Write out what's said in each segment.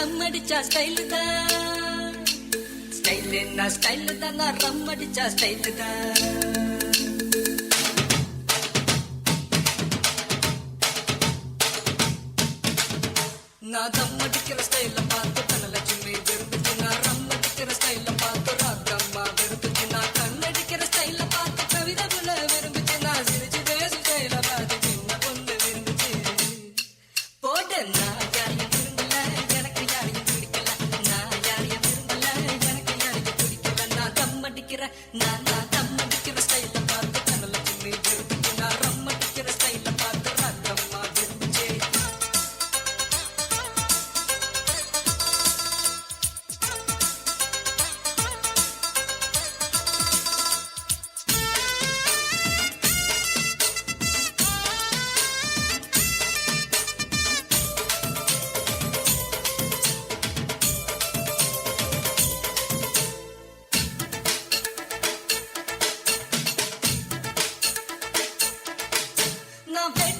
ரம் அடிச்சா ஸ்டைலு தான் ஸ்டைல் என்ன ஸ்டைலு தான் நான் ரம் அடிச்சா தான் நான் தம் அடிக்கிற ஸ்டைல பார்த்து 难。don't baby.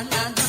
na na